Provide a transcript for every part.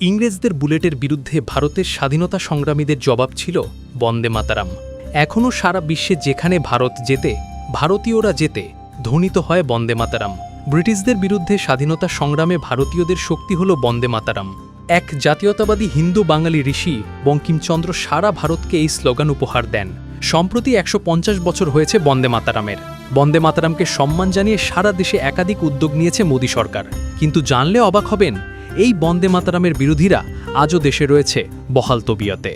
ইংরেজদের বুলেটের বিরুদ্ধে ভারতের স্বাধীনতা সংগ্রামীদের জবাব ছিল বন্দে মাতারাম। এখনও সারা বিশ্বে যেখানে ভারত যেতে ভারতীয়রা যেতে ধ্বনিত হয় বন্দে মাতারাম। ব্রিটিশদের বিরুদ্ধে স্বাধীনতা সংগ্রামে ভারতীয়দের শক্তি হল বন্দে মাতারাম। এক জাতীয়তাবাদী হিন্দু বাঙালি ঋষি বঙ্কিমচন্দ্র সারা ভারতকে এই স্লোগান উপহার দেন। সম্প্রতি একশো পঞ্চাশ বছর হয়েছে বন্দে মাতারামের। বন্দে মাতারামকে সম্মান জানিয়ে সারা দেশে একাধিক উদ্যোগ নিয়েছে মোদী সরকার। কিন্তু জানলে অবাক হবেন এই বন্দে মাতারামের বিরোধীরা আজও দেশে রয়েছে বহাল তবিয়তে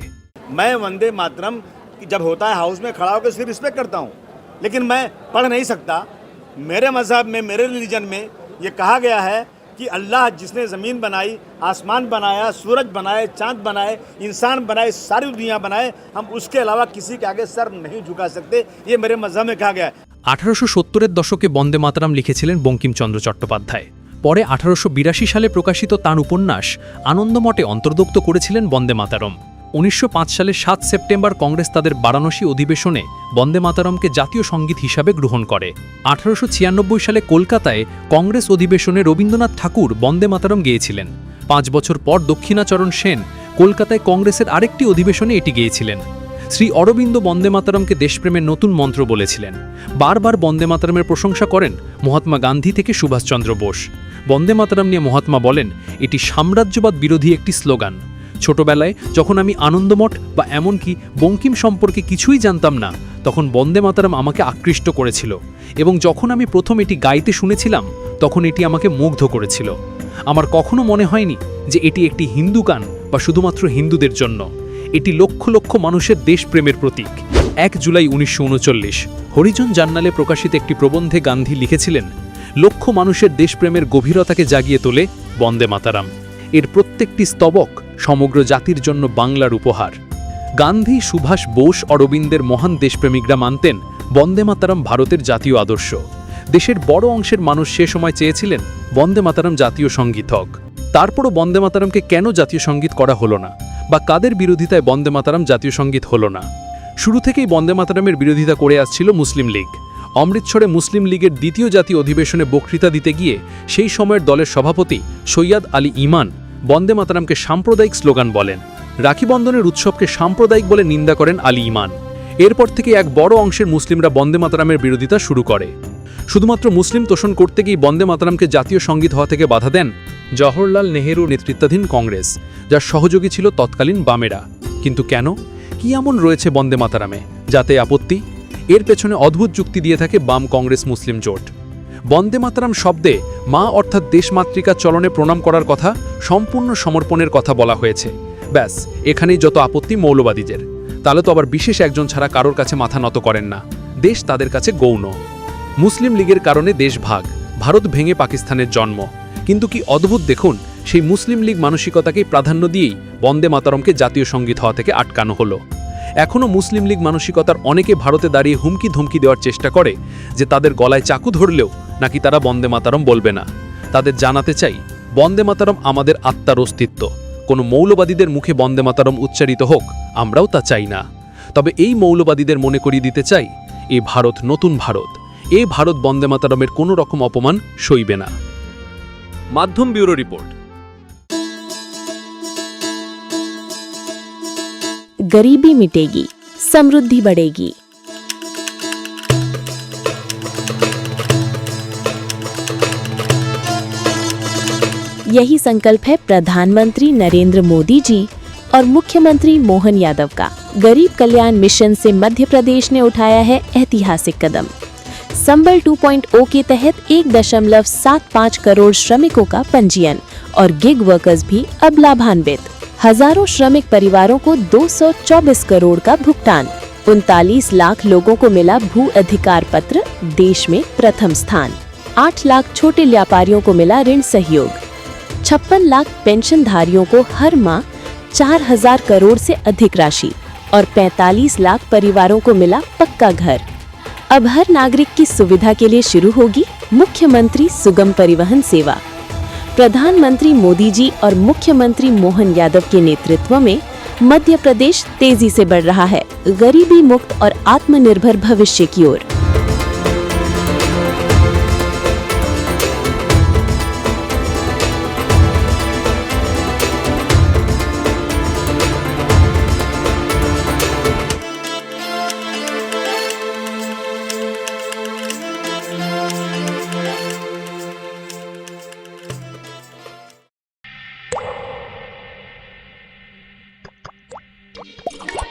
मैं वंदे मातरम जब होता है हाउस में खड़ा होकर उसकी रिस्पेक्ट करता हूँ लेकिन मैं पढ़ नहीं सकता मेरे मज़हब में मेरे रिलीजन में ये कहा गया है कि अल्लाह जिसने ज़मीन बनाई आसमान बनाया सूरज बनाए चांद बनाए इंसान बनाए सारी दुनिया बनाए हम उसके अलावा किसी के आगे सर नहीं झुका सकते ये मेरे मज़हब में कहा गया है আঠারোশো সত্তরের দশকে বন্দে মাতারাম লিখেছিলেন বঙ্কিমচন্দ্র চট্টোপাধ্যায় পরে আঠারোশো বিরাশি সালে প্রকাশিত তাঁর উপন্যাস আনন্দমঠে অন্তর্ভুক্ত করেছিলেন বন্দে মাতারম। উনিশশো পাঁচ সালে সাত সেপ্টেম্বর কংগ্রেস তাদের বারাণসী অধিবেশনে বন্দে মাতারমকে জাতীয় সংগীত হিসাবে গ্রহণ করে। আঠারোশো ছিয়ানব্বই সালে কলকাতায় কংগ্রেস অধিবেশনে রবীন্দ্রনাথ ঠাকুর বন্দে মাতারম গেয়েছিলেন। পাঁচ বছর পর দক্ষিণাচরণ সেন কলকাতায় কংগ্রেসের আরেকটি অধিবেশনে এটি গেয়েছিলেন। শ্রী অরবিন্দ বন্দে মাতারমকে দেশপ্রেমের নতুন মন্ত্র বলেছিলেন। বারবার বন্দে মাতারমের প্রশংসা করেন মহাত্মা গান্ধী থেকে সুভাষচন্দ্র বোস। বন্দে মাতারাম নিয়ে মহাত্মা বলেন, এটি সাম্রাজ্যবাদ বিরোধী একটি স্লোগান। ছোটবেলায় যখন আমি আনন্দমঠ বা এমনকি বঙ্কিম সম্পর্কে কিছুই জানতাম না, তখন বন্দে মাতারাম আমাকে আকৃষ্ট করেছিল এবং যখন আমি প্রথম এটি গাইতে শুনেছিলাম, তখন এটি আমাকে মুগ্ধ করেছিল। আমার কখনো মনে হয়নি যে এটি একটি হিন্দু গান বা শুধুমাত্র হিন্দুদের জন্য। এটি লক্ষ লক্ষ মানুষের দেশপ্রেমের প্রতীক। এক জুলাই উনিশশো উনচল্লিশ, হরিজন জার্নালে প্রকাশিত একটি প্রবন্ধে গান্ধী লিখেছিলেন লক্ষ মানুষের দেশপ্রেমের গভীরতাকে জাগিয়ে তোলে বন্দে মাতারাম। এর প্রত্যেকটি স্তবক সমগ্র জাতির জন্য বাংলার উপহার। গান্ধী সুভাষ বোস অরবিন্দের মহান দেশপ্রেমিকরা মানতেন বন্দে মাতারাম ভারতের জাতীয় আদর্শ। দেশের বড় অংশের মানুষ সে সময় চেয়েছিলেন বন্দে মাতারাম জাতীয় সংগীত হোক তারপরও বন্দে মাতারামকে কেন জাতীয় সংগীত করা হলো না? বা কাদের বিরোধিতায় বন্দে মাতারাম জাতীয় সংগীত হলো না? শুরু থেকেই বন্দে মাতারামের বিরোধিতা করে আসছিল মুসলিম লীগ। অমৃতসরে মুসলিম লীগের দ্বিতীয় জাতীয় অধিবেশনে বক্তৃতা দিতে গিয়ে সেই সময়ের দলের সভাপতি সৈয়দ আলী ইমান বন্দে মাতারামকে সাম্প্রদায়িক স্লোগান বলেন। রাখি বন্ধনের উৎসবকে সাম্প্রদায়িক বলে নিন্দা করেন আলী ইমান। এরপর থেকে এক বড় অংশের মুসলিমরা বন্দে মাতারামের বিরোধিতা শুরু করে। শুধুমাত্র মুসলিম তোষণ করতে গিয়ে বন্দে মাতারামকে জাতীয় সংগীত হওয়া থেকে বাধা দেন জওহরলাল নেহেরু নেতৃত্বাধীন কংগ্রেস, যার সহযোগী ছিল তৎকালীন বামেরা। কিন্তু কেন? কি এমন রয়েছে বন্দে মাতারামে, যাতে আপত্তি? এর পেছনে অদ্ভুত যুক্তি দিয়ে থাকে বাম কংগ্রেস মুসলিম জোট। বন্দে মাতারাম শব্দে মা অর্থাৎ দেশমাতৃকা চলনে প্রণাম করার কথা, সম্পূর্ণ সমর্পণের কথা বলা হয়েছে। ব্যাস, এখানেই যত আপত্তি মৌলবাদীদের। তাহলে তো আবার বিশেষ একজন ছাড়া কারোর কাছে মাথা নত করেন না। দেশ তাদের কাছে গৌণ। মুসলিম লীগের কারণে দেশ ভাগ, ভারত ভেঙে পাকিস্তানের জন্ম। কিন্তু কি অদ্ভুত দেখুন, সেই মুসলিম লীগ মানসিকতাকেই প্রাধান্য দিয়েই বন্দে মাতারমকে জাতীয় সংগীত হওয়া থেকে আটকানো হলো। এখনও মুসলিম লীগ মানসিকতার অনেকে ভারতে দাঁড়িয়ে হুমকি ধমকি দেওয়ার চেষ্টা করে যে তাদের গলায় চাকু ধরলেও নাকি তারা বন্দে মাতারম বলবে না। তাদের জানাতে চাই, বন্দে মাতারম আমাদের আত্মার অস্তিত্ব। কোনো মৌলবাদীদের মুখে বন্দে মাতারম উচ্চারিত হোক, আমরাও তা চাই না। তবে এই মৌলবাদীদের মনে করিয়ে দিতে চাই, এ ভারত নতুন ভারত। এ ভারত বন্দে মাতারমের কোনো রকম অপমান সইবে না। মাধ্যম ব্যুরো রিপোর্ট। गरीबी मिटेगी, समृद्धि बढ़ेगी। यही संकल्प है प्रधानमंत्री नरेंद्र मोदी जी और मुख्यमंत्री मोहन यादव का। गरीब कल्याण मिशन से मध्य प्रदेश ने उठाया है ऐतिहासिक कदम। संबल 2.0 के तहत एक दशमलव सात पाँच करोड़ श्रमिकों का पंजीयन और गिग वर्कर्स भी अब लाभान्वित। हज़ारों श्रमिक परिवारों को 224 करोड़ का भुगतान। उनतालीस लाख लोगों को मिला भू अधिकार पत्र, देश में प्रथम स्थान। आठ लाख छोटे व्यापारियों को मिला ऋण सहयोग। छप्पन लाख पेंशनधारियों को हर माह चार हज़ार करोड़ से अधिक राशि और 45 लाख परिवारों को मिला पक्का घर। अब हर नागरिक की सुविधा के लिए शुरू होगी मुख्यमंत्री सुगम परिवहन सेवा। प्रधानमंत्री मोदी जी और मुख्यमंत्री मोहन यादव के नेतृत्व में मध्य प्रदेश तेज़ी से बढ़ रहा है। गरीबी मुक्त और आत्मनिर्भर भविष्य की ओर। Okay.